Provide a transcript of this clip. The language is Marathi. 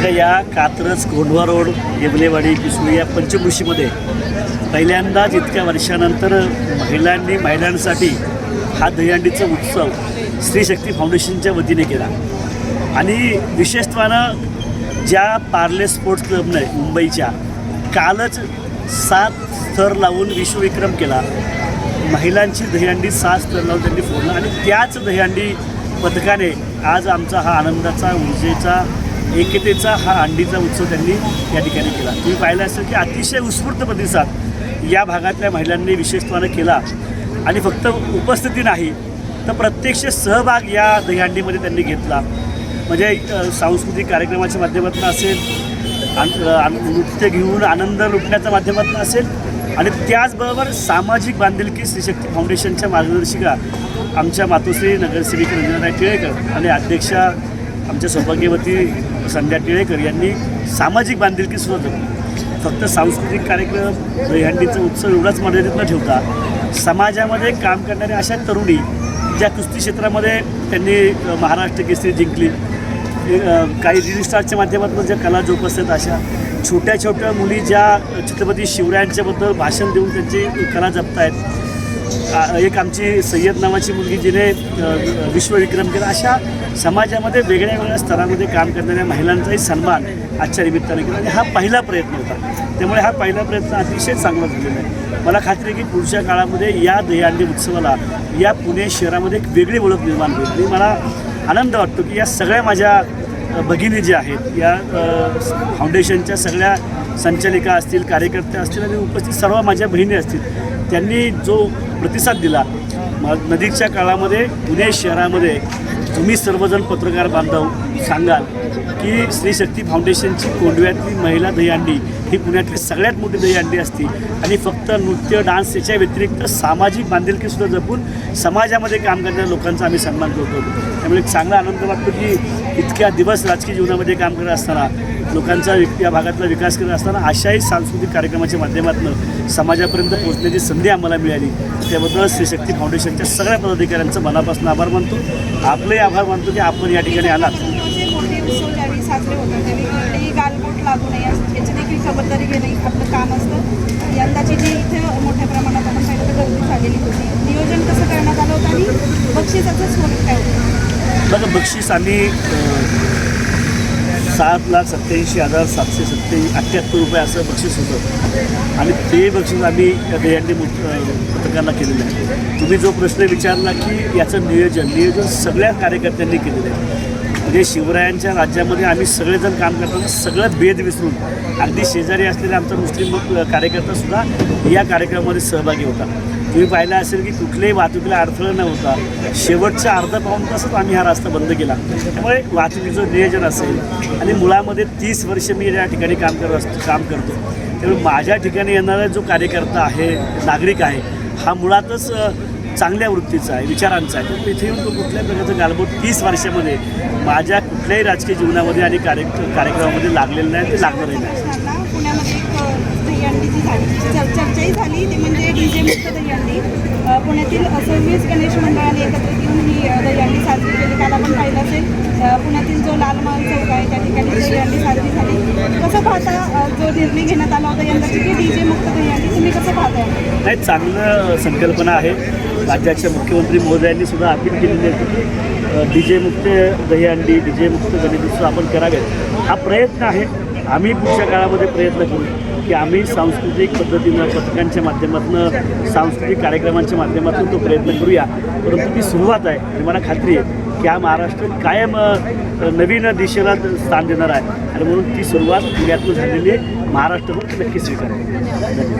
आपल्या या कात्रज कोंढवा रोड येबलेवाडी पिसुली या पंचकृषीमध्ये पहिल्यांदाच इतक्या वर्षानंतर महिलांनी महिलांसाठी हा दहीहंडीचा उत्सव स्त्री शक्ती फाउंडेशनच्या वतीने केला. आणि विशेषत्वानं ज्या पार्ले स्पोर्ट्स क्लबने मुंबईच्या कालच सात स्तर लावून विश्वविक्रम केला महिलांची दहीहंडी सात स्तर लावून त्यांनी फोडलं आणि त्याच दहीहंडी पथकाने आज आमचा हा आनंदाचा ऊर्जेचा एकतेचा हा अंडीचा उत्सव त्यांनी या ठिकाणी केला. तुम्ही पाहिलं असेल की अतिशय उत्स्फूर्त प्रतिसाद या भागातल्या महिलांनी विशेषत्वानं केला. आणि फक्त उपस्थिती नाही तर प्रत्यक्ष सहभाग या दहीहंडीमध्ये त्यांनी घेतला. म्हणजे सांस्कृतिक कार्यक्रमाच्या माध्यमातून असेल नृत्य घेऊन आनंद लुटण्याच्या माध्यमातून असेल आणि त्याचबरोबर सामाजिक बांधिलकी श्रीशक्ती फाउंडेशनच्या मार्गदर्शिका आमच्या मातोश्री नगरसेविका रंजनाताई टिळेकर आणि अध्यक्षा आमच्या सौभाग्यवती संध्या टिळेकर यांनी सामाजिक बांधिलकी सुद्धा जपली फक्त सांस्कृतिक कार्यक्रम दहीहंडीचा उत्सव एवढाच मर्यादित न ठेवता समाजामध्ये काम करणाऱ्या अशा तरुणी ज्या कुस्ती क्षेत्रामध्ये त्यांनी महाराष्ट्र केसरी जिंकली. काही रील स्टारच्या माध्यमातून ज्या कला जोपासतात अशा छोट्या छोट्या मुली ज्या छत्रपती शिवरायांच्याबद्दल भाषण देऊन त्यांची कला जपतायत आहेत एक आमची सय्यद नावाची मुलगी जिने विश्वविक्रम केला. अशा समाजामध्ये वेगळ्या वेगळ्या स्तरामध्ये काम करणाऱ्या महिलांचाही सन्मान आजच्या निमित्ताने केला. आणि हा पहिला प्रयत्न होता. त्यामुळे हा पहिला प्रयत्न अतिशय चांगला झालेला आहे. मला खात्री आहे की पुढच्या काळामध्ये या दहीहंडी उत्सवाला या पुणे शहरामध्ये एक वेगळी ओळख निर्माण होईल. आणि मला आनंद वाटतो की या सगळ्या माझ्या भगिनी ज्या आहेत या फाउंडेशनच्या सगळ्या संचालिका असतील कार्यकर्त्या असतील आणि उपस्थित सर्व माझ्या बहिणी असतील त्यांनी जो प्रतिसाद दिला. म- नदीच्या काळामध्ये पुणे शहरामध्ये तुम्ही सर्वजण पत्रकार बांधव सांगाल की स्त्री शक्ती फाउंडेशनची कोंडव्यातली महिला दहीहंडी ही पुण्यातली सगळ्यात मोठी दहीहंडी असते. आणि फक्त नृत्य डान्स याच्या व्यतिरिक्त सामाजिक बांधिलकीसुद्धा जपून समाजामध्ये काम करणाऱ्या लोकांचा आम्ही सन्मान करतो. त्यामुळे एक चांगला आनंद वाटतो की इतक्या दिवस राजकीय जीवनामध्ये काम करत असताना लोकांचा या भागातला विकास करत असताना अशाही सांस्कृतिक कार्यक्रमाच्या माध्यमातून समाजापर्यंत पोहोचण्याची संधी आम्हाला मिळाली. त्याबद्दल श्रीशक्ती फाउंडेशनच्या सगळ्या पदाधिकाऱ्यांचं मनापासून आभार मानतो. आपलंही आभार मानतो की आपण या ठिकाणी आलात. जे मोठे उत्सव ज्यावेळी साजरे होतात त्यावेळी कुठेही गालबोट लागू नये याची याची देखील खबरदारी घेणे आपलं काम असतं. यंदाची जी इथे मोठ्या प्रमाणात आपण पाहिलं तर गर्दी झालेली होती. नियोजन कसं करण्यात आलं होतं आणि बक्षिसाचं स्वरूप काय होतं? बघा बक्षीस आम्ही सात लाख सत्याऐंशी हजार सातशे सत्त्याऐंशी अठ्ठ्याहत्तर रुपये असं बक्षीस होतं. आणि ते बक्षीस आम्ही या पत्रकारांना केलेलं आहे. तुम्ही जो प्रश्न विचारला की याचं नियोजन नियोजन सगळ्या कार्यकर्त्यांनी केलेलं आहे. म्हणजे शिवरायांच्या राज्यामध्ये आम्ही सगळेजण काम करताना सगळं भेद विसरून अगदी शेजारी असलेला आमचा मुस्लिम कार्यकर्तासुद्धा या कार्यक्रमामध्ये सहभागी होता. तुम्ही पाहिलं असेल की कुठल्याही वाहतुकीला अडथळा न होता शेवटच्या अर्धा पाऊन तासात आम्ही हा रस्ता बंद केला. त्यामुळे वाहतुकीचं नियोजन असेल आणि मुळामध्ये तीस वर्ष मी या ठिकाणी काम करत असतो काम करतो. त्यामुळे माझ्या ठिकाणी येणारा जो कार्यकर्ता आहे नागरिक आहे हा मुळातच चांगल्या वृत्तीचा आहे विचारांचा आहे. तर तिथे येऊन तो कुठल्याही प्रकारचं गालबोट तीस वर्षामध्ये माझ्या कुठल्याही राजकीय जीवनामध्ये आणि कार्य कार्यक्रमामध्ये लागलेलं नाही ते लागणारही नाही. दहीहंडी जी झाली चर्चाही झाली ती म्हणजे डी जे मुक्त दहीहंडी पुण्यातील अ, सव्वीस गणेश मंडळाने एकत्रित येऊन ही दहीहंडी साजरी केली. काल आपण पाहिलं असेल. पुण्यातील जो लाल महाल चौक आहे त्या ठिकाणी दहीहंडी साजरी झाली. कसं पाहता जो निर्णय घेण्यात आला होता यंदाची की डी जे मुक्त दहीहंडी तुम्ही कसं पाहताय? नाही चांगलं संकल्पना आहे. राज्याचे मुख्यमंत्री महोदयांनी सुद्धा अपील केलेली आहे. की डी जे मुक्त दहीहंडी डी जे मुक्त गणेशोत्सव आपण करावेत. हा प्रयत्न आहे. आम्ही पुढच्या काळामध्ये प्रयत्न करू. की आम्ही सांस्कृतिक पद्धतीनं पथकांच्या माध्यमातून सांस्कृतिक कार्यक्रमांच्या माध्यमातून तो प्रयत्न करूया. परंतु ती सुरुवात आहे. आणि मला खात्री आहे की हा महाराष्ट्र कायम नवीन दिशेला स्थान देणार आहे. आणि म्हणून ती सुरुवात पुण्यातून झालेली आहे महाराष्ट्रभर नक्की स्वीकारेल.